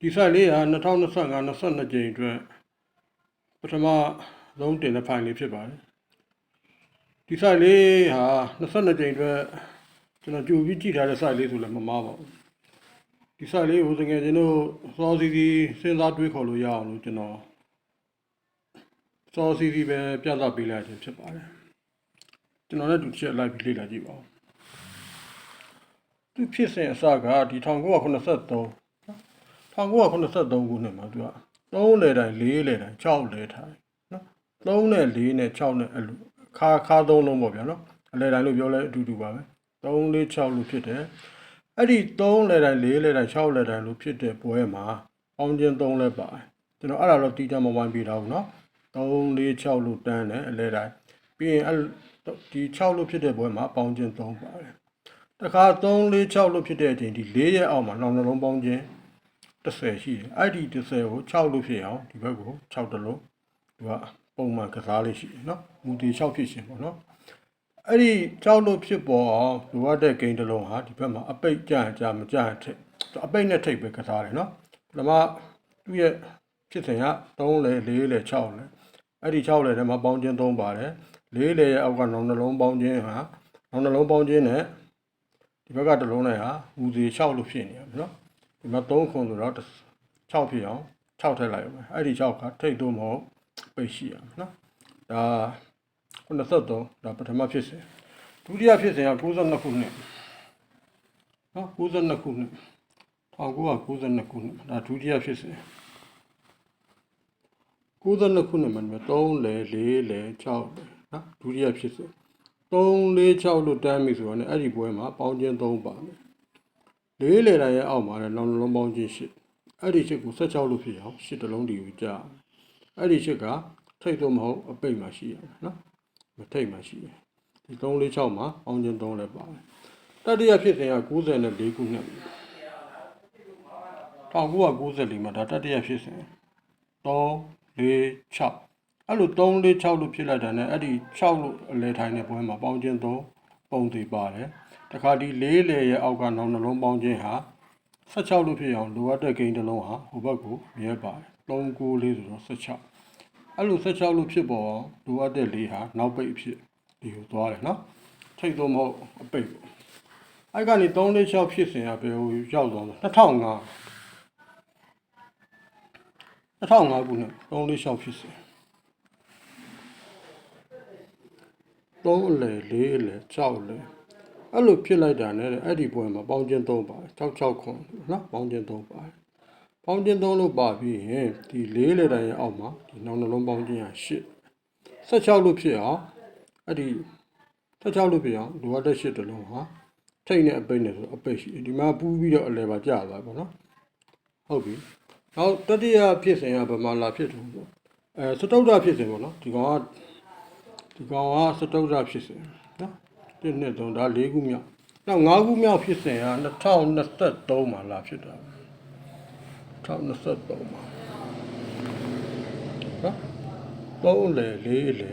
ဒီဆိုင်လေးက2025 22ကြိမ်အတွက်ပထမဆုံးတင်တဲ့ဖိုင်လေးဖြစ်ပါတယ်ဒီဆိုင်လေးဟာ22ကြိမ်အတွက်ကျွန်တော်ကြိုပြီးကြည့်ထားတဲ့ဆိုင်လေးဆိုလည်းမမှားပါဘူးဒီဆိုင်လေးကိုတကယ်ကျွန်တော်စောစီစီစဉ်းစားတွေးခေါ်လို့ရအောင်လို့ကျွန်တော်စောစီစီပဲပြသပေးလိုက်ခြင်းဖြစ်ပါတယ်ကျွန်တော်လည်းဒီချက်လိုက်ပြီးလေ့လာကြည့်ပါဦးသူဖြစ်စဉ်အစကဒီ1983 1983ခုနှစ်မှာသူက3လေတိုင်း4လေတိုင်း6လေတိုင်းနော်3နဲ့4နဲ့6နဲ့အဲ့လိုခါခါသုံးလုံးပေါ့ဗျာနော်အလေတိုင်းလို့ပြောလဲအတူတူပါပဲ3 4 6လို့ဖြစ်တယ်အဲ့ဒီ3လေတိုင်း4လေတိုင်း6လေတိုင်းလို့ဖြစ်တဲ့ပွဲမှာပေါင်းချင်း3လဲပါတယ်ကျွန်တော်အဲ့ဒါတော့တီးတမဝိုင်းပြထားဘူးနော်3 4 6လို့တန်းတယ်အလေတိုင်းပြီးရင်အဲ့ဒီ6လို့ဖြစ်တဲ့ပွဲမှာပေါင်းချင်း3ပါတယ်တခါ3 4 6လို့ဖြစ်တဲ့အချိန်ဒီ4ရဲ့အောက်မှာနောက်နှလုံးပေါင်းချင်း 30ရှိတယ်အဲ့ဒီ30ကို6လို့ဖြစ်အောင်ဒီဘက်ကို6တလုံးသူကပုံမှန်ကစားလေးရှိတယ်နော်မူတီ6ဖြစ်ရှင်ပေါ့နော်အဲ့ဒီ6လို့ဖြစ်ပေါ်အောင်လိုအပ်တဲ့ဂိမ်းတစ်လုံးဟာဒီဘက်မှာအပိတ်ကြံကြမကြံထိတ်အပိတ်နဲ့ထိတ်ပဲကစားတယ်နော်ပထမသူ့ရဲ့ဖြစ်စဉ်က3လေ4လေ6လေအဲ့ဒီ6လေထဲမှာပေါင်းချင်း3ပါတယ်4လေရဲ့အောက်ကနောင်နှလုံးပေါင်းချင်းဟာနောင်နှလုံးပေါင်းချင်းနဲ့ဒီဘက်ကတစ်လုံးနဲ့ဟာမူစီ6လို့ဖြစ်နေရမယ်နော် ဒီမှာ3ခွန်ဆိုတော့6ဖြစ်အောင်6ထည့်လိုက်ရမယ်အဲ့ဒီ6ကထိတ်တော့မဟုတ်ပိတ်ရှိရမယ်နော်ဒါ93ဒါပထမဖြစ်စဉ်ဒုတိယဖြစ်စဉ်က92ခုနှစ်နော်92ခုနှစ်1992ခုနှစ်ဒါဒုတိယဖြစ်စဉ်92ခုနှစ်မှာ3လေ4လေ6လေနော်ဒုတိယဖြစ်စဉ်3 4 6လို့တန်းပြီဆိုတော့ねအဲ့ဒီပွဲမှာပေါင်းချင်း3ပါမယ် လေးလေတိုင်းရဲ့အောက်မှာလည်းလောင်လုံးပေါင်းချင်းရှစ်အဲ့ဒီရှစ်ကို16လို့ဖြစ်အောင်ရှစ်တလုံးဒီကိုကြာအဲ့ဒီရှစ်ကထိတ်တော့မဟုတ်အပိတ်မှာရှိရမယ်နော်မထိတ်မှာရှိတယ်ဒီ3 4 6မှာပေါင်းချင်း3လည်းပါတယ်တတိယဖြစ်စဉ်က94ခုနှစ်1994မှာဒါတတိယဖြစ်စဉ်3 4 6အဲ့လို3 4 6လို့ဖြစ်လိုက်တာ ਨੇ အဲ့ဒီ6လို့အလဲထိုင်တဲ့ပွဲမှာပေါင်းချင်း3ပုံသေးပါတယ် တခါဒီ၄လေရဲ့အောက်ကနောက်နှလုံးပေါင်းခြင်းဟာ16လို့ဖြစ်အောင်လိုအပ်တဲ့ဂိမ်းတစ်လုံးဟာဟိုဘက်ကိုမြဲပါတယ်3 9လေးဆိုတော့16အဲ့လို16လို့ဖြစ်ပေါ်အောင်လိုအပ်တဲ့လေးဟာနောက်ပိတ်အဖြစ်ဒီကိုသွားတယ်နော်ထိတ်တော့မဟုတ်အပိတ်ပေါ့အဲ့ကနေ3 4 6ဖြစ်စဉ်ကဘယ်ဟိုရောက်သွားလဲ2005 2005ခုနှစ်3 4 6ဖြစ်စဉ်3လေ4လေ6လေ အဲ့လိုဖြစ်လိုက်တာနဲ့အဲ့ဒီပွဲမှာပေါင်းချင်း3ပါတယ်66ခွန်နော်ပေါင်းချင်း3ပါတယ်ပေါင်းချင်း3လို့ပါပြီးရင်ဒီ၄လေတိုင်းရဲ့အောက်မှာဒီနောက်နှလုံးပေါင်းချင်းဟာ8 16လို့ဖြစ်အောင်အဲ့ဒီ16လို့ဖြစ်အောင်လိုအပ်တဲ့8တလုံးဟာထိတ်နဲ့အပိတ်နဲ့ဆိုအပိတ်ရှိတယ်ဒီမှာပူးပြီးတော့အလဲပါကြာသွားပါတော့ဟုတ်ပြီနောက်တတိယဖြစ်စဉ်ကဗမာလာဖြစ်တယ်ဆိုအဲစတုဒ္ဒဖြစ်စဉ်ပေါ့နော်ဒီကောင်ကဒီကောင်ကစတုဒ္ဒဖြစ်စဉ်နော် 1နှစ်3ဒါ4ခုမြောက်နောက်5ခုမြောက်ဖြစ်စဉ်က2023မှာလာဖြစ်တာ2023မှာနော်3လေ4လေ6လေ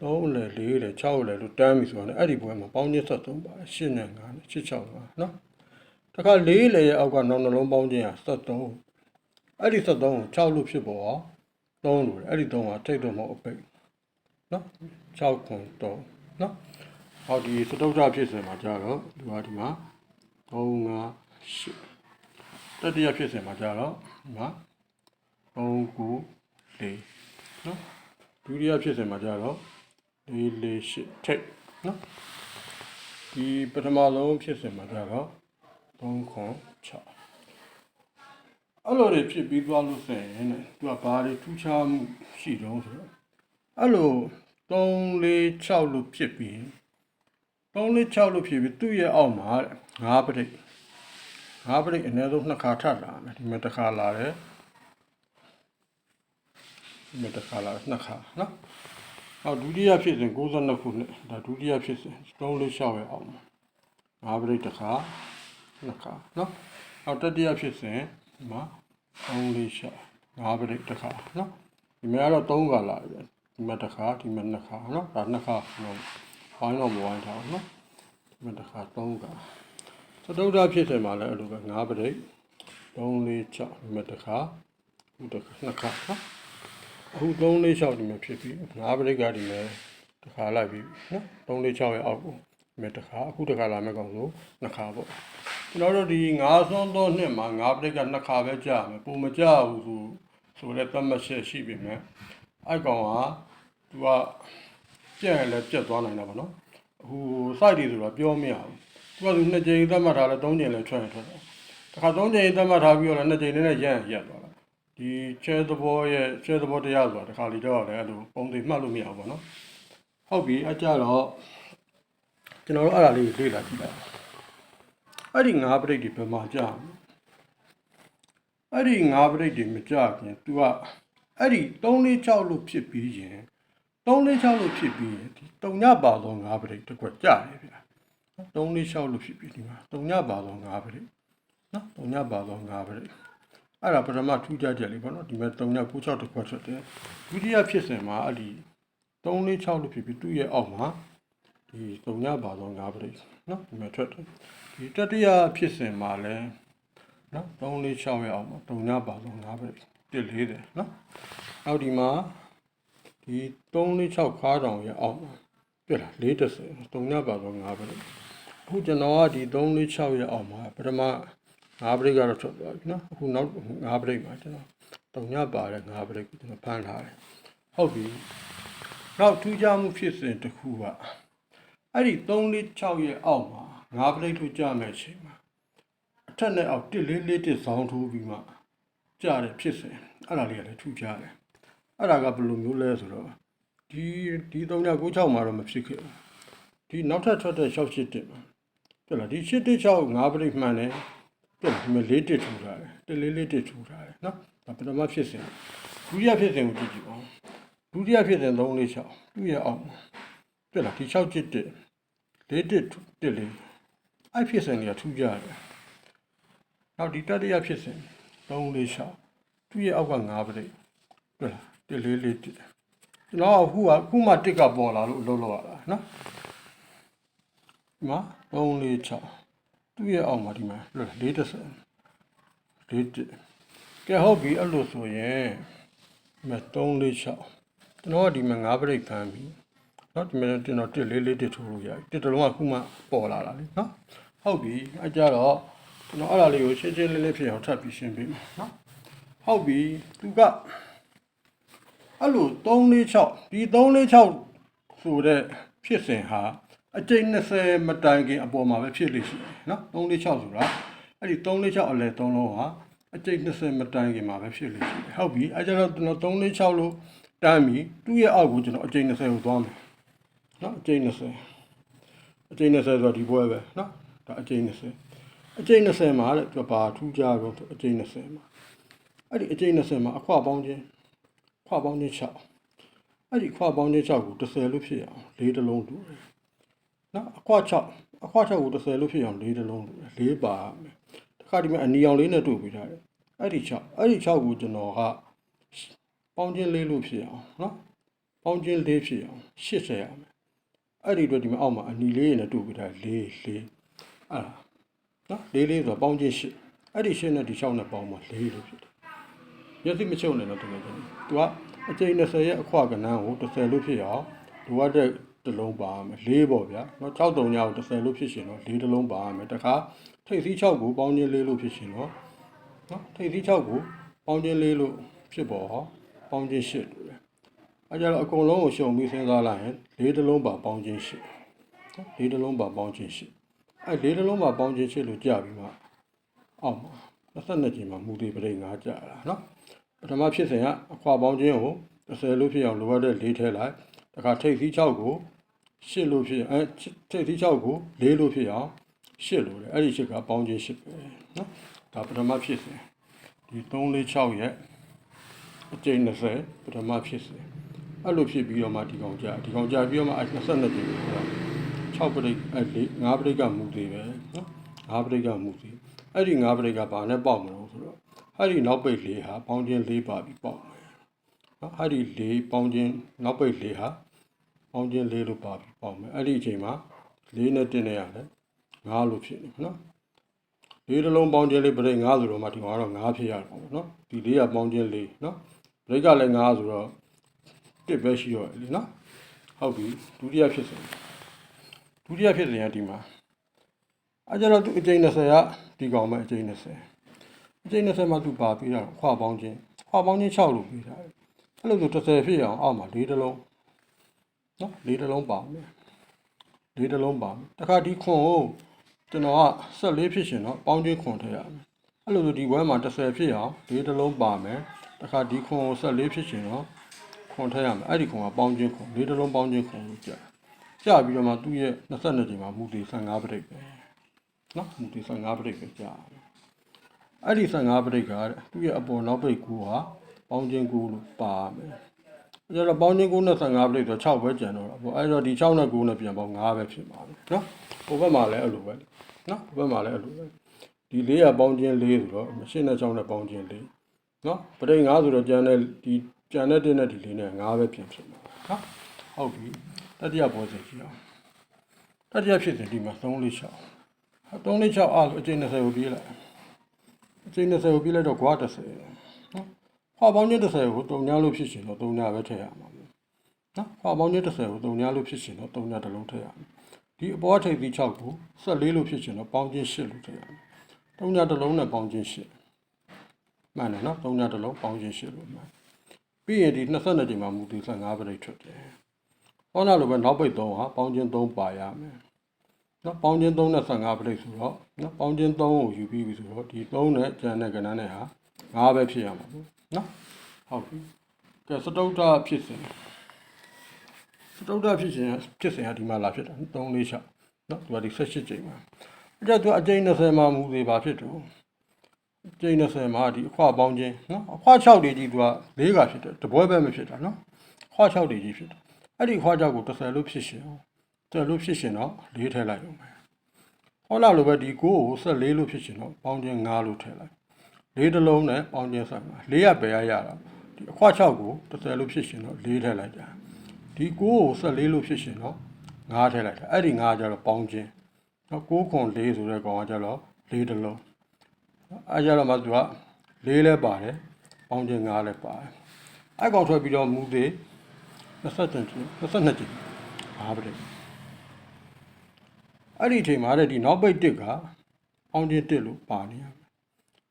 3လေ4လေ6လေလို့တန်းပြီဆိုတော့အဲ့ဒီဘွဲမှာပေါင်းချင်း73ပါ8နဲ့9နဲ့66ပါနော်တခါ4လေရဲ့အောက်ကနောက်နှလုံးပေါင်းချင်းဟာ73အဲ့ဒီ73ကို6လို့ဖြစ်ပေါ်အောင်3လို့အဲ့ဒီ3ကထိတ်တော့မဟုတ်အပိတ်နော်6ခွန်3 နော်ဟောဒီစတုတ္ထဖြစ်စဉ်မှာကြာတော့ဒီဟာဒီမှာ3 5 8တတိယဖြစ်စဉ်မှာကြာတော့ဒီမှာ3 9 4နော်ဒုတိယဖြစ်စဉ်မှာကြာတော့4 4 8ထိတ်နော်ဒီပထမဆုံးဖြစ်စဉ်မှာကြာတော့3ခွန်6အဲ့လိုတွေဖြစ်ပြီးသွားလို့ဆိုရင်ねသူကဘာတွေထူးခြားမှုရှိတော့ဆိုတော့အဲ့လို 3 4 6လို့ဖြစ်ပြီး3 4 6လို့ဖြစ်ပြီးသူ့ရဲ့အောက်မှာ5ပရိတ်5ပရိတ်အနည်းဆုံးနှစ်ခါထပ်လာမယ်ဒီမှာတစ်ခါလာတယ်ဒီမှာတစ်ခါလာနှစ်ခါနော်ဟောဒုတိယဖြစ်စဉ်62ခုနှစ်ဒါဒုတိယဖြစ်စဉ်3 4 6ရဲ့အောက်မှာ5ပရိတ်တစ်ခါနှစ်ခါနော်ဟောတတိယဖြစ်စဉ်ဒီမှာ3 4 6 5ပရိတ်တစ်ခါနော်ဒီမှာတော့3ခါလာတယ် ဒီမှာတစ်ခါဒီမှာနှစ်ခါနော်ဒါနှစ်ခါတော့ဝိုင်းတော့မဝိုင်းထားဘူးနော်ဒီမှာတစ်ခါသုံးခါသတုဒ္ဓဖြစ်တယ်မှာလည်းအဲ့လိုပဲ၅ပရိတ်3 4 6ဒီမှာတစ်ခါအခုတစ်ခါနှစ်ခါနော်အခု3 4 6ဒီမှာဖြစ်ပြီ5ပရိတ်ကဒီမှာတစ်ခါလိုက်ပြီနော်3 4 6ရဲ့အောက်ကိုဒီမှာတစ်ခါအခုတစ်ခါလာမဲ့ကောင်ဆိုနှစ်ခါပေါ့ကျွန်တော်တို့ဒီ9ဆွန်းသောနှစ်မှာ5ပရိတ်ကနှစ်ခါပဲကြာမယ်ပုံမကြဘူးဆိုဆိုတဲ့သတ်မှတ်ချက်ရှိပြီမဲ့အဲ့ကောင်က သူကပြက်ရလဲပြက်သွားနိုင်တာပေါ့နော်အခု site တွေဆိုတော့ပြောမရဘူးသူကသူနှစ်ကြိမ်သတ်မှတ်ထားလဲ3ကြိမ်လဲထွက်ရင်ထွက်တယ်တခါသုံးချိန်သတ်မှတ်ထားပြီးတော့လည်းနှစ်ချိန်နဲ့ရန်ရက်သွားတာဒီချဲသဘောရဲ့ချဲသဘောတရားဆိုတာတခါလီတော့လည်းအဲ့လိုပုံသေးမှတ်လို့မရဘူးပေါ့နော်ဟုတ်ပြီအကြတော့ကျွန်တော်တို့အဲ့ဒါလေးကိုလေ့လာကြည့်လိုက်အဲ့ဒီငါးပရိတ်တွေဘယ်မှာကြာမလဲအဲ့ဒီငါးပရိတ်တွေမကြခင် तू ကအဲ့ဒီ3 4 6လို့ဖြစ်ပြီးရင် 3 4 6လို့ဖြစ်ပြီးရင်ဒီတုံညပါသောငါးပရိတ်တစ်ခွက်ကြာတယ်ဗျာ3 4 6လို့ဖြစ်ပြီးဒီမှာတုံညပါသောငါးပရိတ်နော်တုံညပါတော့ငါပဲအဲ့ဒါပထမထူးခြားချက်လေးပေါ့နော်ဒီမဲ့တုံည96တစ်ခွက်ထွက်တယ်ဒုတိယဖြစ်စဉ်မှာအဲ့ဒီ346လို့ဖြစ်ပြီးသူ့ရဲ့အောက်မှာဒီတုံညပါတော့ငါပဲနော်ဒီမဲ့ထွက်တယ်ဒီတတိယဖြစ်စဉ်မှာလည်းနော်346ရဲ့အောက်မှာတုံညပါတော့ငါပဲ140နော်အောက်ဒီမှာ ဒီ346ခါတောင်ရဲ့အောက်မှာပြလား430တုံညပါတော့ငါပဲအခုကျွန်တော်ကဒီ346ရဲ့အောက်မှာပထမ5ဘရိတ်ကတော့ထွက်သွားပြီနော်အခုနောက်5ဘရိတ်မှာကျွန်တော်တုံညပါတဲ့5ဘရိတ်ကိုကျွန်တော်ဖမ်းထားတယ်ဟုတ်ပြီနောက်ထူးခြားမှုဖြစ်စဉ်တစ်ခုကအဲ့ဒီ346ရဲ့အောက်မှာ5ဘရိတ်ထိုးကြမဲ့အချိန်မှာအထက်နဲ့အောက်144ဇောင်းထိုးပြီးမှကြတဲ့ဖြစ်စဉ်အဲ့ဒါလေးကလည်းထူးခြားတယ် အဲ့ဒါကဘယ်လိုမျိုးလဲဆိုတော့ဒီဒီ396မှာတော့မဖြစ်ခဲ့ဘူးဒီနောက်ထပ်ထွက်တဲ့681မှာပြလားဒီ816 5ဘရိတ်မှန်တယ်ပြလားဒီမှာ4တစ်ထူထားတယ်တလေးလေးတစ်ထူထားတယ်နော်ဒါပထမဖြစ်စဉ်ဒုတိယဖြစ်စဉ်ကိုကြည့်ကြည့်အောင်ဒုတိယဖြစ်စဉ်346သူ့ရဲ့အောက်မှာပြလားဒီ6တစ်တစ်4တစ်တစ်လေးအဲ့ဖြစ်စဉ်တွေကထူးကြတယ်နောက်ဒီတတိယဖြစ်စဉ်346သူ့ရဲ့အောက်က5ပရိတ်ပြလား တစ်လေးလေးတစ်ကျွန်တော်အခုကခုမှတစ်ကပေါ်လာလို့အလုပ်လုပ်ရတာနော်ဒီမှာ3 4 6သူ့ရဲ့အောက်မှာဒီမှာလွတ်လေးတစ်ဆက်လေးတစ်ကဲဟုတ်ပြီအဲ့လိုဆိုရင်ဒီမှာ3 4 6ကျွန်တော်ကဒီမှာ9ပြိတ်ဖမ်းပြီနော်ဒီမှာကျွန်တော်တစ်လေးလေးတစ်ထိုးလို့ရပြီတစ်တလုံးကခုမှပေါ်လာတာလေနော်ဟုတ်ပြီအကြတော့ကျွန်တော်အဲ့ဒါလေးကိုရှင်းရှင်းလင်းလင်းဖြစ်အောင်ထပ်ပြီးရှင်းပေးမယ်နော်ဟုတ်ပြီသူက အဲ့လို346ဒီ346ဆိုတဲ့ဖြစ်စဉ်ဟာအကျိန်20မတိုင်ခင်အပေါ်မှာပဲဖြစ်လိမ့်ရှိတယ်နော်346ဆိုတာအဲ့ဒီ346အလဲ3လုံးဟာအကျိတ်20မတိုင်ခင်မှာပဲဖြစ်လိမ့်မယ်ဟုတ်ပြီအဲကျွန်တော်ကျွန်တော်346လို့တန်းပြီသူ့ရဲ့အောက်ကိုကျွန်တော်အကျိတ်20ကိုသွားမယ်နော်အကျိတ်20အကျိတ်20ဆိုတာဒီဘွဲပဲနော်ဒါအကျိတ်20အကျိတ်20မှာတဲ့သူပါထူးကြတော့အကျိတ်20မှာအဲ့ဒီအကျိတ်20မှာအခွပေါင်းခြင်း ခွပေါင်းခြင်း6အဲ့ဒီခွပေါင်းခြင်း6ကို30လို့ဖြစ်အောင်၄တလုံးတူတယ်နော်အခွ6အခွ6ကို30လို့ဖြစ်အောင်၄တလုံးတူတယ်၄ပါမယ်တခါဒီမှာအနီအောင်လေးနဲ့တူပြီးထားတယ်အဲ့ဒီ6အဲ့ဒီ6ကိုကျွန်တော်ကပေါင်းခြင်း၄လို့ဖြစ်အောင်နော်ပေါင်းခြင်း၄ဖြစ်အောင်80ရမယ်အဲ့ဒီအတွက်ဒီမှာအောက်မှာအနီလေးနဲ့တူပြီးထား၄၄အဲ့ဒါနော်၄၄ဆိုတော့ပေါင်းခြင်း8အဲ့ဒီ8နဲ့ဒီ6နဲ့ပေါင်းမှာ၄လို့ဖြစ်တယ်မျက်စိမချုပ်နဲ့တော့တကယ်ချင်းသူက အကျိန်20ရဲ့အခွကဏ္ဍကို30လို့ဖြစ်အောင်လိုအပ်တဲ့တလုံးပါရမယ်၄ပေါ့ဗျာနော်6တုံညကို30လို့ဖြစ်ရှင်တော့၄တလုံးပါရမယ်တခါထိပ်စီး6ကိုပေါင်းခြင်း၄လို့ဖြစ်ရှင်တော့နော်ထိပ်စီး6ကိုပေါင်းခြင်း၄လို့ဖြစ်ပေါ်ဟောပေါင်းခြင်း၈လို့ပဲအဲကြတော့အကုန်လုံးကိုရှုံပြီးစဉ်းစားလိုက်ရင်၄တလုံးပါပေါင်းခြင်း၈နော်၄တလုံးပါပေါင်းခြင်း၈အဲ၄တလုံးပါပေါင်းခြင်း၈လို့ကြပြီးမှအောက်မှာ22ကျင်းမှာမူတည်ပြိငါကြတာနော် ပထမဖြစ်စဉ်ကအခွာပေါင်းခြင်းကို30လို့ဖြစ်အောင်လိုအပ်တဲ့၄ထဲလိုက်တခါထိပ်သီး6ကို8လို့ဖြစ်အဲထိပ်သီး6ကို4လို့ဖြစ်အောင်8လို့လေအဲ့ဒီ8ကပေါင်းခြင်း8ပဲနော်ဒါပထမဖြစ်စဉ်ဒီ3 4 6ရဲ့အကျိန်20ပထမဖြစ်စဉ်အဲ့လိုဖြစ်ပြီးတော့မှဒီကောင်ကြာဒီကောင်ကြာပြီးတော့မှ22ကျိန်ဆိုတော့6ပရိတ်အဲ့5ပရိတ်ကမူသေးပဲနော်5ပရိတ်ကမူသေးအဲ့ဒီ5ပရိတ်ကဘာနဲ့ပေါက်မလို့ဆိုတော့ အဲ့ဒီနောက်ပိတ်လေးဟာပေါင်းခြင်း၄ပါပြီးပေါက်မယ်နော်အဲ့ဒီ၄ပေါင်းခြင်းနောက်ပိတ်လေးဟာပေါင်းခြင်း၄လို့ပါပြီးပေါက်မယ်အဲ့ဒီအချိန်မှာ၄နဲ့တင်းနေရတယ်၅လို့ဖြစ်နေနော်၄လေးတစ်လုံးပေါင်းခြင်းလေးပရိတ်9ဆိုတော့မှဒီကောင်ကတော့9ဖြစ်ရတော့ပေါ့နော်ဒီလေးကပေါင်းခြင်းလေးနော်ပရိတ်ကလည်း9ဆိုတော့တစ်ပဲရှိရောလေနော်ဟုတ်ပြီဒုတိယဖြစ်စဉ်ဒုတိယဖြစ်စဉ်ကဒီမှာအဲကြတော့သူအကျိန်20ကဒီကောင်ပဲအကျိန်20 အကျိန်20မှာသူပါပြီးတော့ခွာပေါင်းခြင်းခွာပေါင်းခြင်း6လို့ပြီးတာအဲ့လိုဆို30ဖြစ်အောင်အောက်မှာလေးတစ်လုံးနော်လေးတစ်လုံးပါမယ်လေးတစ်လုံးပါမယ်တခါဒီခွန်ကိုကျွန်တော်က14ဖြစ်ရှင်တော့ပေါင်းခြင်းခွန်ထည့်ရမယ်အဲ့လိုဆိုဒီဘွဲမှာ30ဖြစ်အောင်လေးတစ်လုံးပါမယ်တခါဒီခွန်ကို14ဖြစ်ရှင်တော့ခွန်ထည့်ရမယ်အဲ့ဒီခွန်ကပေါင်းခြင်းခွန်လေးတစ်လုံးပေါင်းခြင်းခွန်လို့ကြာကြာပြီးတော့မှသူ့ရဲ့22ချိန်မှာမူတည်15ပရိတ်ပဲနော်မူတည်15ပရိတ်ပဲကြာ အဲ့ဒီ15ပရိတ်ကတဲ့သူ့ရဲ့အပေါ်နောက်ပိတ်ကူဟာပေါင်းခြင်းကူလို့ပါမယ်ကျတော့ပေါင်းချင်း9နဲ့15ပလိတ်ဆို6ပဲကျန်တော့တာပေါ့အဲ့တော့ဒီ6နဲ့9နဲ့ပြန်ပေါင်း9ပဲဖြစ်ပါမယ်နော်ဟိုဘက်မှာလည်းအဲ့လိုပဲနော်ဟိုဘက်မှာလည်းအဲ့လိုပဲဒီ4ကပေါင်းချင်း4ဆိုတော့ရှင်းနဲ့6နဲ့ပေါင်းချင်း4နော်ပလိတ်9ဆိုတော့ကျန်တဲ့ဒီကျန်တဲ့တင်းနဲ့ဒီလေးနဲ့9ပဲပြန်ဖြစ်မှာနော်ဟုတ်ပြီတတိယပေါ်စီကြည့်အောင်တတိယဖြစ်စဉ်ဒီမှာ3 4 6 3 4 6အားလို့အကျဉ်း20ကိုပြေးလိုက် အကျဉ်း20ကိုပြေးလိုက်တော့ကွာ30နော်ခွာပေါင်းချင်း30ကိုတုံညာလို့ဖြစ်ရှင်တော့တုံညာပဲထည့်ရမှာပေါ့နော်ခွာပေါင်းချင်း30ကိုတုံညာလို့ဖြစ်ရှင်တော့တုံညာတစ်လုံးထည့်ရမှာဒီအပေါ်ထိပ်ပြီး6ကို14လို့ဖြစ်ရှင်တော့ပေါင်းချင်း8လို့ထည့်ရမှာတုံညာတစ်လုံးနဲ့ပေါင်းချင်း8မှန်တယ်နော်တုံညာတစ်လုံးပေါင်းချင်း8လို့မှန်ပြီးရင်ဒီ22ချိန်မှာမူတည်15ပြိတ်ထွက်တယ်ဟောနာလိုပဲနောက်ပိတ်3ဟာပေါင်းချင်း3ပါရမယ် နော်ပေါင်းချင်း3နဲ့15ပြိတ်ဆိုတော့နော်ပေါင်းချင်း3ကိုယူပြီးပြီဆိုတော့ဒီ3နဲ့ကျန်တဲ့ကဏ္ဍနဲ့ဟာ9ပဲဖြစ်ရမှာပေါ့နော်ဟုတ်ပြီကဲစတုတ္ထဖြစ်စဉ်စတုတ္ထဖြစ်စဉ်ဖြစ်စဉ်ကဒီမှာလာဖြစ်တာ3 4 6နော်သူကဒီ16ချိန်မှာအဲ့တော့သူအကျိန်20မှာမူသေးပါဖြစ်တော့အကျိန်20မှာဒီအခွပေါင်းခြင်းနော်အခွ6တွေကြီးသူက၄ကဖြစ်တယ်တပွဲပဲမဖြစ်တာနော်အခွ6တွေကြီးဖြစ်တယ်အဲ့ဒီအခွ6ကို30လို့ဖြစ်ရှင် 30လို့ဖြစ်ရှင်တော့၄ထည့်လိုက်အောင်မယ်ဟောလာလိုပဲဒီ9ကို14လို့ဖြစ်ရှင်တော့ပေါင်းခြင်း5လို့ထည့်လိုက်လေးတစ်လုံးနဲ့ပေါင်းချင်းဆိုင်မှာလေးရပဲရရတာဒီအခွ6ကို30လို့ဖြစ်ရှင်တော့၄ထည့်လိုက်တာဒီ9ကို14လို့ဖြစ်ရှင်တော့9ထည့်လိုက်တာအဲ့ဒီ9ကျတော့ပေါင်းချင်းနော်9ခွန်4ဆိုတဲ့ကောင်ကကျတော့၄တစ်လုံးအဲ့ကြတော့မှသူက၄လဲပါတယ်ပေါင်းချင်း9လဲပါတယ်အဲ့ကောင်ထွက်ပြီးတော့မူသေး22ကျင်း22ကျင်းဘာပဲ အဲ့ဒီအချိန်မှာတဲ့ဒီနောက်ပိတ်တစ်ကပေါင်းချင်းတစ်လို့ပါနေရ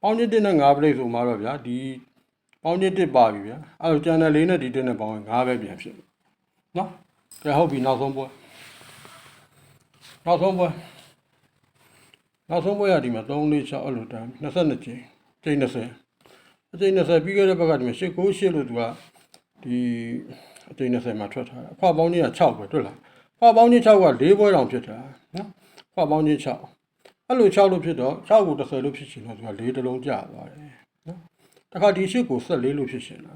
ပေါင်းချင်းတစ်နဲ့5ပလိတ်ဆိုမှတော့ဗျာဒီပေါင်းချင်းတစ်ပါပြီဗျာအဲတော့ကျန်တဲ့လေးနဲ့ဒီတစ်နဲ့ပေါင်းရင်5ပဲပြန်ဖြစ်နော်ကဲဟုတ်ပြီနောက်ဆုံးပွဲနောက်ဆုံးပွဲနောက်ဆုံးပွဲရဒီမှာ3 4 6အဲ့လိုတန်း22ကျင်းကျင်း20အကျင်း20ပြီးခဲ့တဲ့ဘက်ကဒီမှာ8 9 8လို့သူကဒီအကျင်း20မှာထွက်ထားတာခွာပေါင်းချင်းက6ပဲတွေ့လားခွာပေါင်းချင်း6က4ပွဲတောင်ဖြစ်တာနော် ခွာပေါင်းချင်း6အဲ့လို6လို့ဖြစ်တော့6ကို30လို့ဖြစ်ရှင်တော့သူက4တလုံးကျသွားတယ်နော်တခါဒီ8ကို14လို့ဖြစ်ရှင်တာ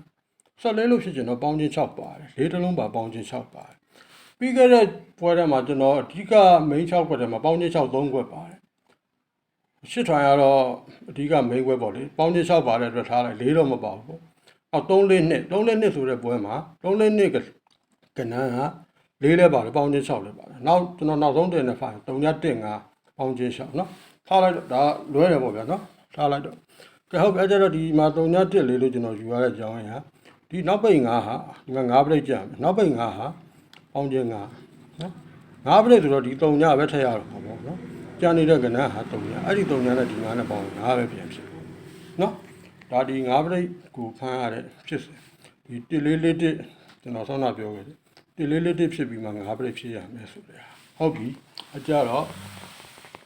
14လို့ဖြစ်ရှင်တော့ပေါင်းချင်း6ပါတယ်4တလုံးပါပေါင်းချင်း6ပါတယ်ပြီးခဲ့တဲ့ပွဲထဲမှာကျွန်တော်အဓိက main 6ခွက်ထဲမှာပေါင်းချင်း6 3ခွက်ပါတယ်ရှစ်ထွန်ရတော့အဓိက main ခွက်ပေါ့လေပေါင်းချင်း6ပါတဲ့အတွက်ထားလိုက်4တော့မပါဘူးပေါ့အောက်3လေးနှစ်3လေးနှစ်ဆိုတဲ့ပွဲမှာ3လေးနှစ်ကကနန်းက 4လဲပါတယ်ပေါင်းချင်း6လဲပါတယ်နောက်ကျွန်တော်နောက်ဆုံးတင်တဲ့ဖိုင်3ည1 5ပေါင်းချင်းရှောက်နော်ထားလိုက်တော့ဒါလွဲတယ်ပေါ့ဗျာနော်ထားလိုက်တော့ကဲဟုတ်ပြီအဲ့ကျတော့ဒီမှာ3ည1လေးလို့ကျွန်တော်ယူရတဲ့အကြောင်းရင်းဟာဒီနောက်ပိတ်5ဟာဒီမှာ5ပရိတ်ကြာမယ်နောက်ပိတ်5ဟာပေါင်းချင်း5နော်5ပရိတ်ဆိုတော့ဒီ3ညပဲထည့်ရတော့မှာပေါ့နော်ကြာနေတဲ့ကဏ္ဍဟာ3ညအဲ့ဒီ3ညနဲ့ဒီ5နဲ့ပေါင်း5ပဲပြန်ဖြစ်နော်ဒါဒီ5ပရိတ်ကိုဖမ်းရတဲ့ဖြစ်စဉ်ဒီ1လေးလေးတစ်ကျွန်တော်ဆောင်းတာပြောခဲ့တယ် 1လေးလေးတစ်ဖြစ်ပြီးမှ5ပရိတ်ဖြစ်ရမယ်ဆိုတဲ့ဟုတ်ပြီအကြတော့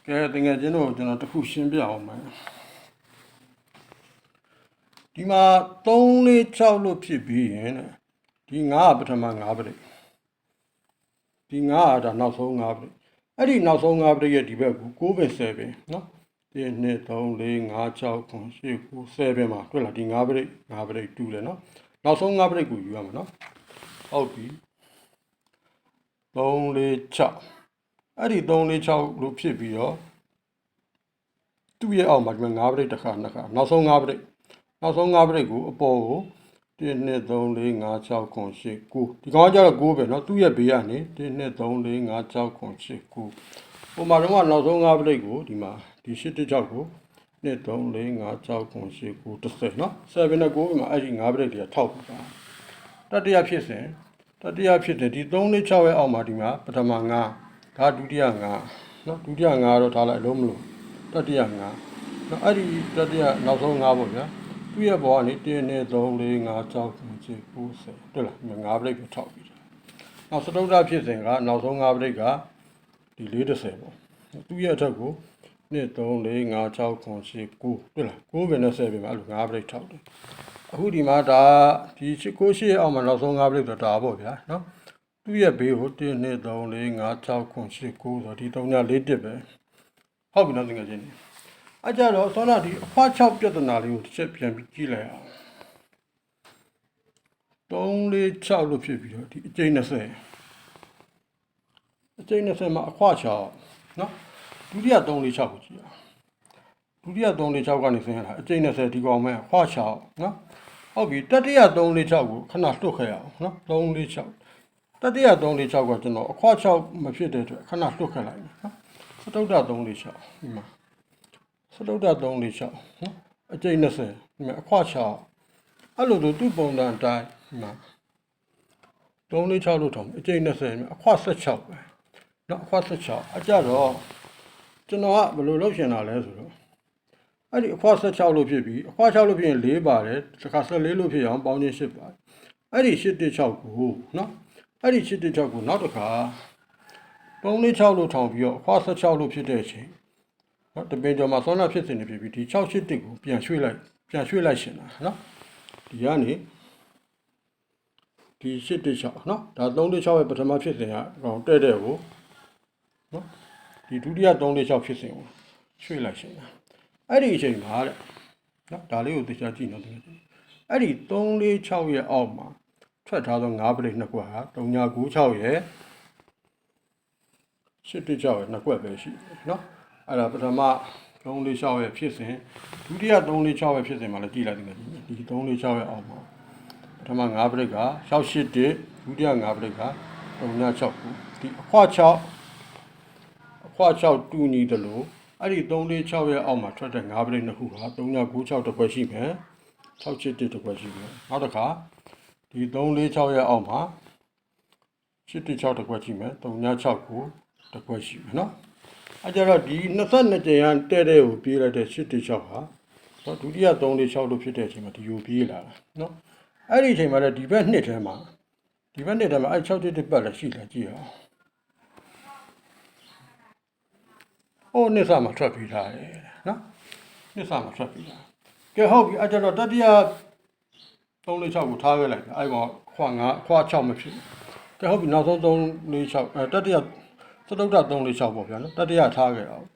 ကဲတကယ်ချင်းတို့ကျွန်တော်တစ်ခုရှင်းပြအောင်မယ်ဒီမှာ3 4 6လို့ဖြစ်ပြီးရင်တဲ့ဒီ9ကပထမ9ပရိတ်ဒီ9ကဒါနောက်ဆုံး9ပရိတ်အဲ့ဒီနောက်ဆုံး9ပရိတ်ရဲ့ဒီဘက်ကို9ပင်10ပင်နော်1 2 3 4 5 6 9 10 9 10ပင်မှာတွေ့လားဒီ9ပရိတ်9ပရိတ်တူတယ်နော်နောက်ဆုံး9ပရိတ်ကိုယူရမှာနော်ဟုတ်ပြီ 3 4 6အဲ့ဒီ3 4 6လို့ဖြစ်ပြီးတော့သူ့ရဲ့အောက်မှာဒီမှာ9ပရိတ်တစ်ခါနှစ်ခါနောက်ဆုံး9ပရိတ်နောက်ဆုံး9ပရိတ်ကိုအပေါ်ကို1 2 3 4 5 6 9 10 9ဒီကောင်ကကျတော့9ပဲเนาะသူ့ရဲ့ဘေးကနေ1 2 3 4 5 6 9 10 9ဟိုမှာတော့နောက်ဆုံး9ပရိတ်ကိုဒီမှာဒီ8 6ကို 1 3 4 5 6 9 10 10เนาะ7နဲ့9ဒီမှာအဲ့ဒီ5 break တွေကထောက်ပြီးသားတတိယဖြစ်စဉ် တတိယဖြစ်တယ်ဒီ3နဲ့6ရဲ့အောက်မှာဒီမှာပထမ9ဒါဒုတိယ9နော်ဒုတိယ9တော့ထားလိုက်လုံးမလို့တတိယ9နော်အဲ့ဒီတတိယနောက်ဆုံး9ပေါ့ဗျာသူ့ရဲ့ဘောကနေ1နဲ့3 4 5 6 7 90တွေ့လား9ပြိတ်ကိုထောက်ပြီးတာနောက်စတုတ္ထဖြစ်စဉ်ကနောက်ဆုံး9ပြိတ်ကဒီ40ပေါ့သူ့ရဲ့အထက်ကို1 3 4 5 6 7 9တွေ့လား9ပဲနဲ့10ပဲအဲ့လို9ပြိတ်ထောက်တယ် အခုဒီမှာဒါဒီ6 9 8အောက်မှာနောက်ဆုံး5 break တော့ဒါပေါ့ဗျာနော်သူ့ရဲ့ဘေးကို1 2 3 4 5 6 9 10 9ဆိုဒီ3ည4တစ်ပဲဟုတ်ပြီနော်သင်္ကချင်းအကြတော့ဆောနာဒီအဖွား6ပြဿနာလေးကိုတစ်ချက်ပြန်ပြီးကြည့်လိုက်အောင်3 4 6လို့ဖြစ်ပြီးတော့ဒီအကျိန်20အကျိန်20မှာအခွ6နော်ဒုတိယ3 4 6ကိုကြည့်အောင်ဒုတိယ3 4 6ကနေဆင်းရတာအကျိန်20ဒီကောင်မဲ့အခွ6နော် ဟုတ်ပြီတတိယ3 4 6ကိုခဏလွတ်ခဲ့ရအောင်နော်3 4 6တတိယ3 4 6ကကျွန်တော်အခွ6မဖြစ်တဲ့အတွက်ခဏလွတ်ခဲ့လိုက်မယ်နော်စတုတ္တ3 4 6ဒီမှာစတုတ္တ3 4 6နော်အကျိန်20ဒီမှာအခွ6အဲ့လိုဆိုသူ့ပုံစံအတိုင်းဒီမှာ3 4 6လို့ထုံးအကျိန်20အခွ16ပဲနော်အခွ16အကြတော့ကျွန်တော်ကဘယ်လိုလုပ်ရှင်တာလဲဆိုတော့ အဲ့ဒီအခွ16လို့ဖြစ်ပြီးအခွ6လို့ဖြစ်ရင်4ပါတယ်တစ်ခါ14လို့ဖြစ်အောင်ပေါင်းချင်း8ပါတယ်အဲ့ဒီ816ကိုနော်အဲ့ဒီ816ကိုနောက်တစ်ခါ346လို့ထောင်ပြီးတော့အခွ16လို့ဖြစ်တဲ့အချိန်နော်တပင်ကျော်မှာဆောနာဖြစ်စဉ်နေဖြစ်ပြီးဒီ681ကိုပြန်ရွှေ့လိုက်ပြန်ရွှေ့လိုက်ရှင်တာနော်ဒီကနေဒီ816နော်ဒါ346ရဲ့ပထမဖြစ်စဉ်ကအကောင်တဲ့တဲ့ကိုနော်ဒီဒုတိယ346ဖြစ်စဉ်ကိုရွှေ့လိုက်ရှင်တာ အဲ့ဒီအချိန်မှာတဲ့နော်ဒါလေးကိုသိချာကြည့်နော်တကယ်အဲ့ဒီ346ရဲ့အောက်မှာထွက်ထားသော5ပရိနှစ်ကွက်ဟာ3996ရဲ့816ရဲ့နှစ်ကွက်ပဲရှိတယ်နော်အဲ့ဒါပထမ346ရဲ့ဖြစ်စဉ်ဒုတိယ346ရဲ့ဖြစ်စဉ်မှာလည်းကြည့်လိုက်တယ်ဒီ346ရဲ့အောက်မှာပထမ5ပရိက681ဒုတိယ5ပရိက3969ဒီအခွ6အခွ6တူညီတယ်လို့ အဲ့ဒီ346ရဲ့အောက်မှာထွက်တဲ့5ပရိနှစ်ခုဟာ3996တစ်ခွက်ရှိမယ်681တစ်ခွက်ရှိမယ်နောက်တစ်ခါဒီ346ရဲ့အောက်မှာ816တစ်ခွက်ရှိမယ်396ကိုတစ်ခွက်ရှိမယ်နော်အဲကြတော့ဒီ22ကြိမ်ရတဲ့တဲ့ကိုပြေးလိုက်တဲ့816ဟာတော့ဒုတိယ346လို့ဖြစ်တဲ့အချိန်မှာဒီကိုပြေးလာတာနော်အဲ့ဒီအချိန်မှာလည်းဒီဘက်နှစ်ထဲမှာဒီဘက်နှစ်ထဲမှာအဲ့611ပတ်လည်းရှိလာကြည့်အောင် ဟိုနှစ်ဆမှာထွက်ပြီးထားတယ်နော်နှစ်ဆမှာထွက်ပြီးတာကဲဟုတ်ပြီအဲကြတော့တတိယ346ကိုထားခဲ့လိုက်တယ်အဲ့ကောင်ခွာ9ခွာ6မဖြစ်ကဲဟုတ်ပြီနောက်ဆုံး346အဲတတိယသတုတ္တ346ပေါ့ဗျာနော်တတိယထားခဲ့အောင်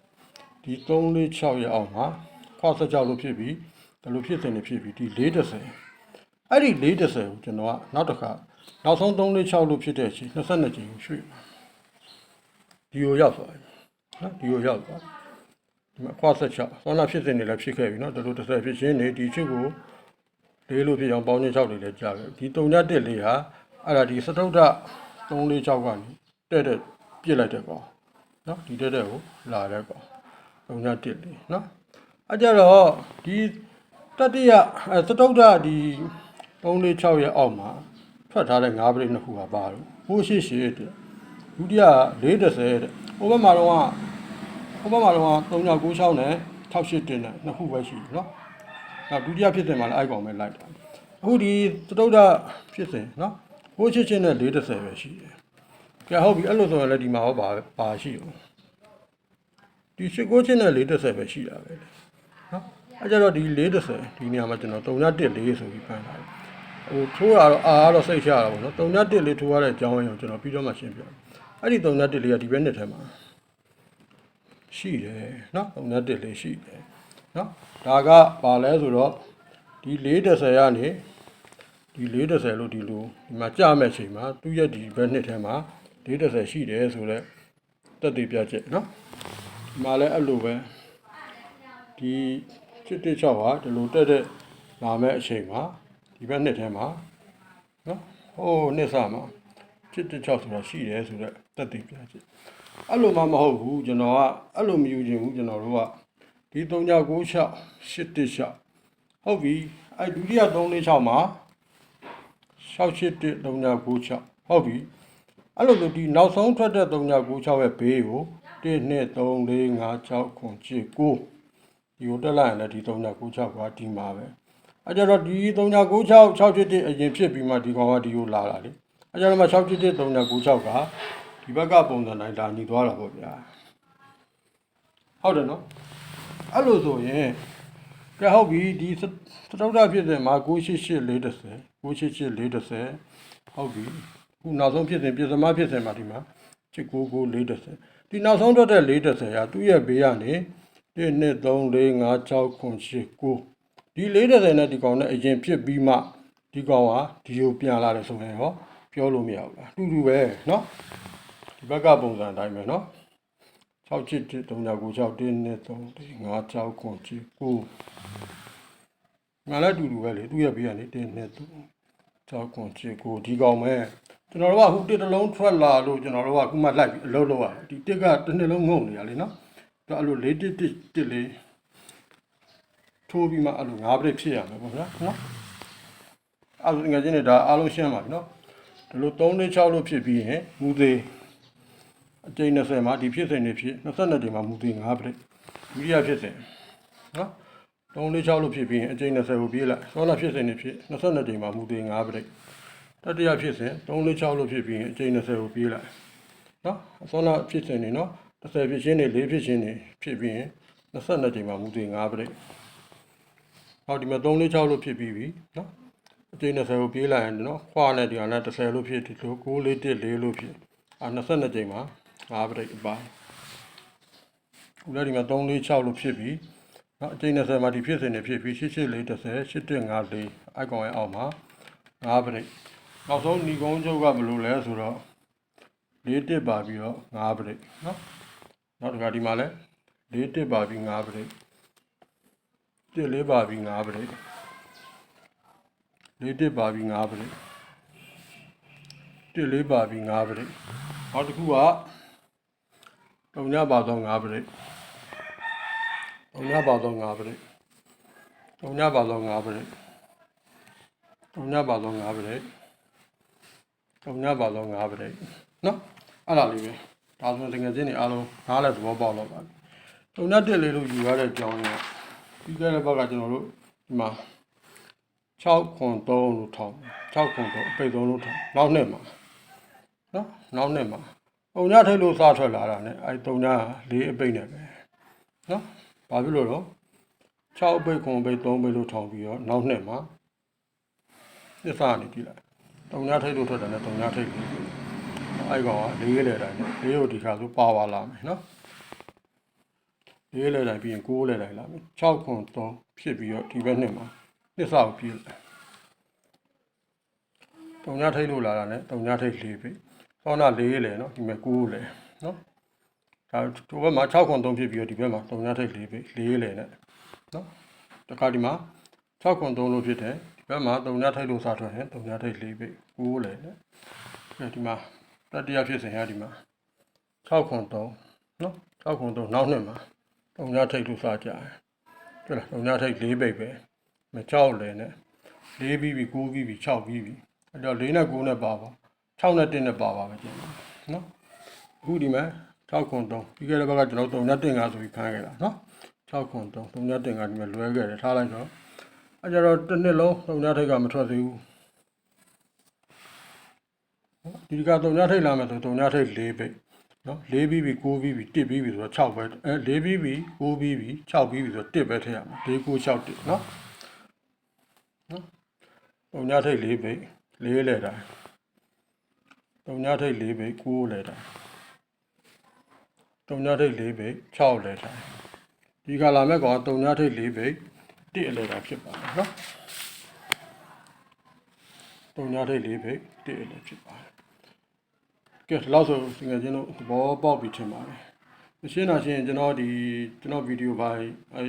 ဒီ346ရဲ့အောက်မှာခွာ16လို့ဖြစ်ပြီးဒါလို့ဖြစ်စဉ်နေဖြစ်ပြီးဒီ430အဲ့ဒီ430ကိုကျွန်တော်ကနောက်တစ်ခါနောက်ဆုံး346လို့ဖြစ်တဲ့အချိန်22ချိန်ကိုရွှေ့ဒီကိုရောက်သွားပြီ နော်ဒီကိုရောက်သွားဒီမှာခွာ16ဆောနာဖြစ်စဉ်နေလည်းဖြစ်ခဲ့ပြီနော်ဒါလို့30ဖြစ်ခြင်းနေဒီချစ်ကိုလေးလို့ဖြစ်အောင်ပေါင်းချင်း6တွေလည်းကြာခဲ့ဒီ3ညတက်လေးဟာအဲ့ဒါဒီစတုတ္တ346ကနေတက်တဲ့ပြစ်လိုက်တဲ့ကောင်နော်ဒီတက်တဲ့ကိုလာတဲ့ကောင်3ညတက်လေးနော်အဲ့ကြတော့ဒီတတိယအဲစတုတ္တဒီ346ရဲ့အောက်မှာထွက်ထားတဲ့၅ပရိနှစ်ခုကပါတော့ဟိုရှိရှိတဲ့ ဒုတိယ430တဲ့ဟိုဘက်မှာတော့ဟိုဘက်မှာတော့3996နဲ့68တင်နဲ့နှစ်ခုပဲရှိတယ်နော်နောက်ဒုတိယဖြစ်စဉ်မှာလည်းအဲ့ကောင်ပဲလိုက်တာအခုဒီသတုဒ္ဒဖြစ်စဉ်နော်ဟိုးချစ်ချင်းနဲ့430ပဲရှိတယ်ကြဟုတ်ပြီအဲ့လိုဆိုရင်လည်းဒီမှာဟောပါပါရှိအောင်ဒီရှိကိုချင်းနဲ့430ပဲရှိတာပဲနော်အဲ့ကြတော့ဒီ430ဒီနေရာမှာကျွန်တော်314ဆိုပြီးဖန်ထားတယ်ဟိုထိုးတာတော့အာတော့စိတ်ချရတာပေါ့နော်314လေးထိုးရတဲ့အကြောင်းရင်းကိုကျွန်တော်ပြီးတော့မှရှင်းပြ အဲ့ဒီ314လေးကဒီဘက်နှစ်ထဲမှာရှိတယ်နော်314လေးရှိတယ်နော်ဒါကပါလဲဆိုတော့ဒီ430ကနေဒီ430လို့ဒီလိုဒီမှာကြာမဲ့ချိန်မှာသူ့ရဲ့ဒီဘက်နှစ်ထဲမှာ430ရှိတယ်ဆိုတော့တက်တည်ပြချက်နော်ဒီမှာလည်းအဲ့လိုပဲဒီ716ဟာဒီလိုတက်တဲ့လာမဲ့အချိန်မှာဒီဘက်နှစ်ထဲမှာနော်ဟိုးနှစ်ဆမှာ 716ဆိုတာရှိတယ်ဆိုတော့တက်တည်ပြချက်အဲ့လိုမှမဟုတ်ဘူးကျွန်တော်ကအဲ့လိုမယူချင်ဘူးကျွန်တော်တို့ကဒီ3996 816ဟုတ်ပြီအဲ့ဒုတိယ346မှာ681 3996ဟုတ်ပြီအဲ့လိုဆိုဒီနောက်ဆုံးထွက်တဲ့3996ရဲ့ဘေးကို1 2 3 4 5 6 9 10 9ဒီကိုတက်လိုက်ရင်လည်းဒီ3996ကဒီမှာပဲအဲ့ကြတော့ဒီ3996 681အရင်ဖြစ်ပြီးမှဒီကောင်ကဒီကိုလာတာလေ အဲ့ကြတော့မှ681 3996ကဒီဘက်ကပုံစံတိုင်းလာညီသွားတာပေါ့ဗျာဟုတ်တယ်နော်အဲ့လိုဆိုရင်ကဲဟုတ်ပြီဒီသတုဒ္ဒဖြစ်တဲ့မှာ988 410 988 410ဟုတ်ပြီခုနောက်ဆုံးဖြစ်စဉ်ပြသမဖြစ်စဉ်မှာဒီမှာ699 410ဒီနောက်ဆုံးထွက်တဲ့410ကသူ့ရဲ့ဘေးကနေ1 2 3 4 5 6 9 10 9ဒီ410နဲ့ဒီကောင်နဲ့အရင်ဖြစ်ပြီးမှဒီကောင်ကဒီကိုပြန်လာတယ်ဆိုရင်ဟော ပြောလို့မရဘူးလားအတူတူပဲเนาะဒီဘက်ကပုံစံအတိုင်းပဲเนาะ6ချစ်3 3 9 6 1 2 3 4 5 6 9 10 9ငါလည်းအတူတူပဲလေသူ့ရဲ့ဘေးကနေ1 2 3 6 9 10 9ဒီကောင်ပဲကျွန်တော်တို့ကဟိုတစ်တလုံးထွက်လာလို့ကျွန်တော်တို့ကခုမှလိုက်ပြီးအလုပ်လုပ်ရတယ်ဒီတစ်ကတစ်နှစ်လုံးငုံနေရလေနော်ဒါအဲ့လိုလေးတစ်တစ်တစ်လေးထိုးပြီးမှအဲ့လိုငါးပြိတ်ဖြစ်ရမယ်ပေါ့ဗျာနော်အဲ့လိုငါချင်းနေတာအားလုံးရှင်းပါပြီနော် ဒီလို3လေး6လို့ဖြစ်ပြီးရင်မူသေးအကျိန်20မှာဒီဖြစ်စဉ်တွေဖြစ်22တင်မှာမူသေး5ပြိတ်ဒုတိယဖြစ်စဉ်နော်3လေး6လို့ဖြစ်ပြီးရင်အကျိန်20ကိုပြေးလိုက်စောနာဖြစ်စဉ်တွေဖြစ်22တင်မှာမူသေး5ပြိတ်တတိယဖြစ်စဉ်3လေး6လို့ဖြစ်ပြီးရင်အကျိန်20ကိုပြေးလိုက်နော်အစောနာဖြစ်စဉ်တွေနော်30ဖြစ်ချင်းတွေ4ဖြစ်ချင်းတွေဖြစ်ပြီးရင်22တင်မှာမူသေး5ပြိတ်ဟောဒီမှာ3လေး6လို့ဖြစ်ပြီးပြီနော် အကျိန်20ကိုပြေးလိုက်ရင်နော်ခွာနဲ့ဒီဟာနဲ့30လို့ဖြစ်ဒီလို6လေး1 4လို့ဖြစ်အာ22ချိန်မှာ5ပြိတ်အပိုင်းခုလည်းဒီမှာ3 4 6လို့ဖြစ်ပြီးနော်အကျိန်20မှာဒီဖြစ်စဉ်တွေဖြစ်ပြီး88 4 30 8154အိုက်ကောင်ရဲ့အောက်မှာ5ပြိတ်နောက်ဆုံးညီကုန်းချုပ်ကဘယ်လိုလဲဆိုတော့၄တစ်ပါပြီးတော့5ပြိတ်နော်နောက်တစ်ခါဒီမှာလဲ၄တစ်ပါပြီး5ပြိတ်တစ်လေးပါပြီး5ပြိတ် လေးတစ်ပါပြီး5ပြိတ်တစ်လေးပါပြီး5ပြိတ်နောက်တစ်ခုကတုံညပါတော့5ပြိတ်တုံညပါတော့5ပြိတ်တုံညပါတော့5ပြိတ်တုံညပါတော့5ပြိတ်တုံညပါတော့5ပြိတ်နော်အဲ့ဒါလေးပဲဒါဆိုတကယ်ချင်းနေအားလုံးနားလည်းသဘောပေါက်တော့ပါပြီတုံညတက်လေးလို့ယူရတဲ့အကြောင်းရင်းပြီးခဲ့တဲ့ဘက်ကကျွန်တော်တို့ဒီမှာ 6ခွန်3လို့ထောင်း6ခွန်3အပိတ်3လို့ထောင်းနောက်နှစ်မှာနော်နောက်နှစ်မှာပုံညထိတ်လို့စားထွက်လာတာ ਨੇ အဲတုံညလေးအပိတ်နဲ့ပဲနော်ဘာဖြစ်လို့တော့6အပိတ်ခွန်အပိတ်3ပိတ်လို့ထောင်းပြီးတော့နောက်နှစ်မှာသစ္စာနေကြည့်လိုက်တုံညထိတ်လို့ထွက်တယ် ਨੇ တုံညထိတ်လေးအဲကောင်ကလေးလေတိုင်းနဲ့လေးကိုဒီခါဆိုပါပါလာမယ်နော်လေးလေတိုင်းပြီးရင်9လေတိုင်းလာမယ်6ခွန်3ဖြစ်ပြီးတော့ဒီဘက်နှစ်မှာ သစ္စာကိုပြည့်လိုက်တုံညထိတ်လို့လာတာ ਨੇ တုံညထိတ်လေးပိတ်ဆောနာ၄လေနော်ဒီမဲ့9လေနော်ဒါဒီဘက်မှာ6ခွန်3ဖြစ်ပြီးတော့ဒီဘက်မှာ3ညထိတ်4ပိ4လေနဲ့နော်တခါဒီမှာ6ခွန်3လို့ဖြစ်တယ်ဒီဘက်မှာ3ညထိတ်လို့စားထွက်ရင်3ညထိတ်4ပိ9လေနဲ့အဲဒီမှာတတိယဖြစ်စဉ်ဟာဒီမှာ6ခွန်3နော်6ခွန်3နောက်နှစ်မှာ3ညထိတ်လို့စားကြတယ်ဟုတ်လား3ညထိတ်4ပိပဲ မ6လေနဲ့4ပြီးပြီး9ပြီးပြီး6ပြီးပြီးအဲ့တော့4နဲ့9နဲ့ပါပါ6နဲ့1နဲ့ပါပါပဲကျန်နော်အခုဒီမှာ6ခွန်3ပြီးခဲ့တဲ့ဘက်ကကျွန်တော်3နဲ့1ကဆိုပြီးခန်းခဲ့တာနော်6ခွန်3 3နဲ့1ကဒီမှာလွဲခဲ့တယ်ထားလိုက်တော့အဲကြတော့တစ်နှစ်လုံး3နဲ့ထိတ်ကမထွက်သေးဘူးဒီက3နဲ့ထိတ်လာမယ်ဆို3နဲ့ထိတ်4ပိတ်နော်4ပြီးပြီး9ပြီးပြီး1ပြီးပြီးဆိုတော့6ပဲအဲ4ပြီးပြီး9ပြီးပြီး6ပြီးပြီးဆိုတော့1ပဲထည့်ရမယ်4 9 6 1နော် နော်3နဲ့ထိတ်4ပိတ်4လဲတာတုံညထိတ်၄ပိတ်9လဲတာတုံညထိတ်၄ပိတ်6လဲတာဒီကလာမဲ့ကောင်တုံညထိတ်၄ပိတ်1လဲတာဖြစ်ပါတယ်နော်တုံညထိတ်၄ပိတ်1လဲဖြစ်ပါတယ်ကဲဒီလောက်ဆိုငယ်ချင်းတို့သဘောပေါက်ပြီထင်ပါတယ်မရှင်းတာရှင်းကျွန်တော်ဒီကျွန်တော်ဗီဒီယိုပိုင်းအဲ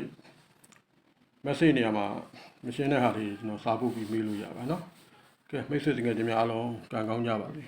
message နေရာမှာ မရှင်းတဲ့ဟာတွေကျွန်တော်စာပို့ပြီးမေးလို့ရပါနော်ကဲမိတ်ဆွေငယ်ချင်းများအားလုံးကံကောင်းကြပါစေ